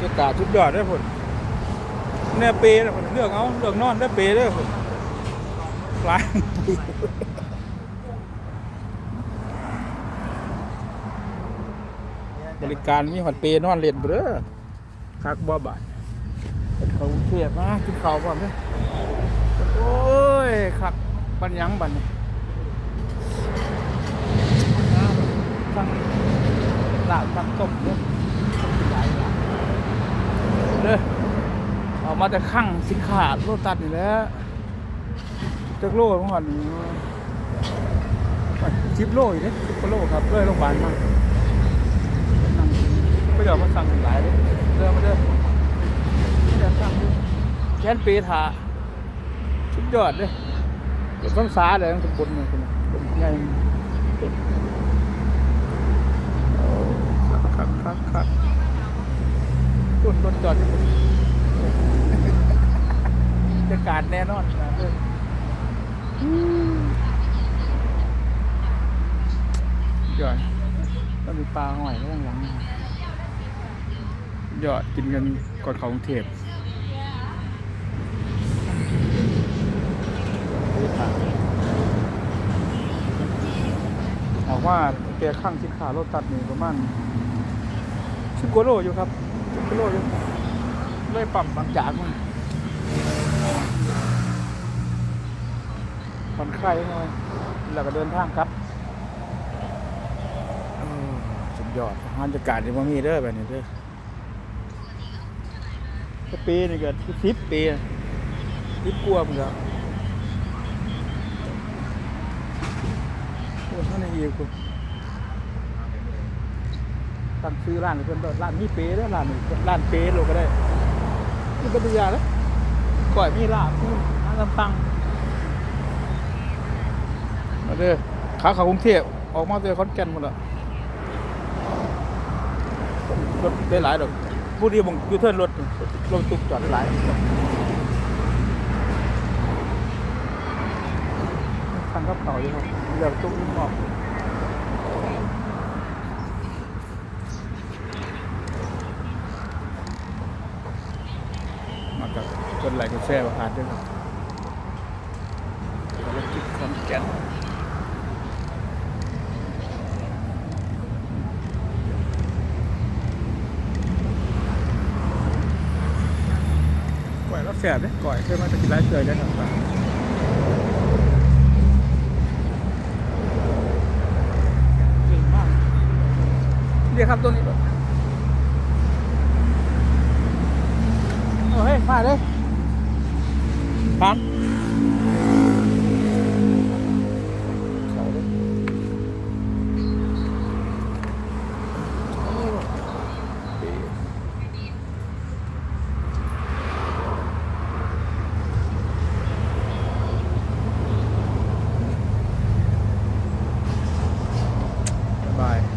จ้ากาชุดยอดได้อพุ่นแน่เปรย์นะพุ่นเลือกเอาเลือกนอนได้เปรย์ได้อพุ่นหลายบริการมีหอดเปรย์นอนเล่นเบ้อคักบ่บาดเขากรุงเทียบมากินเขาบ่เด้อโอ้ยคักปัญญังบัดนี้ทั้งลาบทั้งต้มเด้อต้มหลายอย่างเด้อเอามาแต่ข้างสินค้าโลตัดนี่แหละจักโลของหันสิบโลอยู่เด้สิบกว่าโลครับเลยโรงพยาบาลมานั่งก็อยากมาสั่งหลายเลยเดินมาเด้อไม่อยากสั่งแค้นปีถาสุดยอดเลยเกิดต้นสาเลยทั้งบนเลยคุณบนใหญ่โอ้คักคักคักต้นต้นจอดที่ผม การแน่นอนนะเด้ออืมยอดก็มีปลาหอยข้างหลังยอดกินกันก่อนเขากรุงเทพบอกว่าแกข้างสินค้ารถตัดนี่ประมาณสิบกว่าโลอยู่ครับสิบกว่าโลอยู่เลยปั๊มบางจากมา อนคลายหน่อยแล้วก็เดินทางครับสุดยอดอาหารจัดการที่ว่ามีเด้อแบบนี้เด้อก็ปีนี่ก็สิบปีสิบกว่ามึงแล้วโอ้ท่านอีกกูตั้งซื้อร้านเพื่อนร้านมีเปเด้อร้านนี้ร้านเป้โลก็ได้นี่ก็ตัวยาแล้วก่อยมีลาบมีร้านลำตัง เด้อขาเขากรุงเทพออกมาเจอคอนแก่นหมดล้วรถได้หลายดอกผู้ดีบงยูเทิร์นรถรถตุกจอดได้หลายทันกับเก่าอยู่ครับเดี๋ยวตุกนี่ออกมากับคนไหลคนแช่ประหารด้วยครับรถติดคอนแก่น ก่อยก็ แสบเลยก่อยเพื่อมาจะกินไร้านเกยได้ครับเดี๋ยวครับตัวนี้เฮ้ยมาเลย Bye.